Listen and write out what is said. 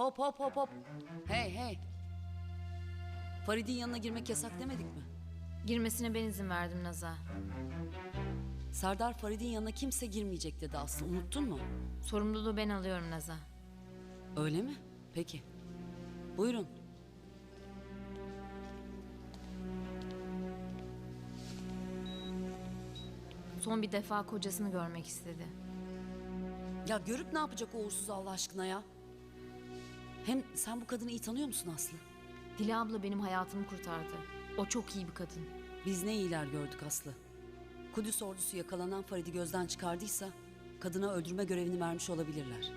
Hop hop hop hop. Hey hey. Farid'in yanına girmek yasak demedik mi? Girmesine ben izin verdim Naz'a. Serdar Farid'in yanına kimse girmeyecek dedi Aslı. Unuttun mu? Sorumluluğu ben alıyorum Naz'a. Öyle mi? Peki. Buyurun. Son bir defa kocasını görmek istedi. Ya görüp ne yapacak o uğursuz Allah aşkına ya? Hem sen bu kadını iyi tanıyor musun Aslı? Dila abla benim hayatımı kurtardı. O çok iyi bir kadın. Biz ne iyiler gördük Aslı. Kudüs ordusu yakalanan Farid'i gözden çıkardıysa kadına öldürme görevini vermiş olabilirler.